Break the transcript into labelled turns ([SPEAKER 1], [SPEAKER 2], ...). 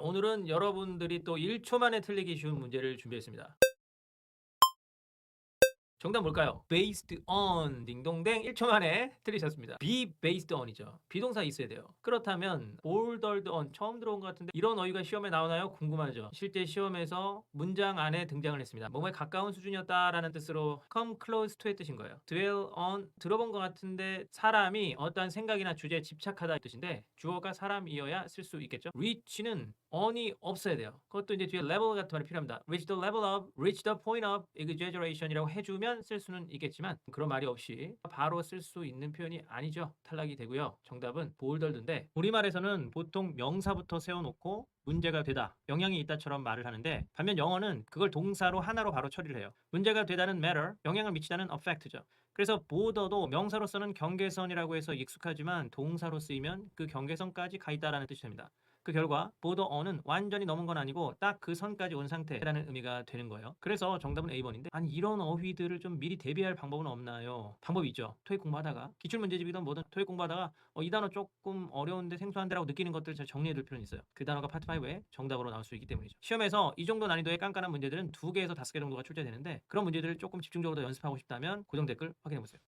[SPEAKER 1] 오늘은 여러분들이 또 1초 만에 틀리기 쉬운 문제를 준비했습니다. 정답 뭘까요? based on 딩동댕 1초 만에 틀리셨습니다. be based on이죠. 비동사 있어야 돼요. 그렇다면 bordered on 처음 들어온 것 같은데 이런 어휘가 시험에 나오나요? 궁금하죠. 실제 시험에서 문장 안에 등장을 했습니다. 몸에 가까운 수준이었다라는 뜻으로 come close to의 뜻인 거예요. dwell on 들어본 것 같은데 사람이 어떠한 생각이나 주제에 집착하다 뜻인데 주어가 사람이어야 쓸 수 있겠죠. reach는 on이 없어야 돼요. 그것도 이제 뒤에 level 같은 말이 필요합니다. reach the level of, reach the point of exaggeration이라고 해주면 쓸 수는 있겠지만 그런 말이 없이 바로 쓸 수 있는 표현이 아니죠. 탈락이 되고요. 정답은 bolder인데 우리말에서는 보통 명사부터 세워놓고 문제가 되다, 영향이 있다처럼 말을 하는데 반면 영어는 그걸 동사로 하나로 바로 처리를 해요. 문제가 되다는 matter, 영향을 미치다는 affect죠. 그래서 border도 명사로서는 경계선이라고 해서 익숙하지만 동사로 쓰이면 그 경계선까지 가 있다라는 뜻이 됩니다. 그 결과 border on은 완전히 넘은 건 아니고 딱 그 선까지 온 상태라는 의미가 되는 거예요. 그래서 정답은 A번인데 아니 이런 어휘들을 좀 미리 대비할 방법은 없나요? 방법이 있죠. 토익 공부하다가 기출 문제집이든 뭐든 토익 공부하다가 어, 이 단어 조금 어려운데 생소한데라고 느끼는 것들을 잘 정리해 둘 필요는 있어요. 그 단어가 파트 5에 정답으로 나올 수 있기 때문이죠. 시험에서 이 정도 난이도의 깐깐한 문제들은 두 개에서 다섯 개 정도가 출제되는데 그런 문제들을 조금 집중적으로 더 연습하고 싶다면 고정 댓글 확인해 보세요.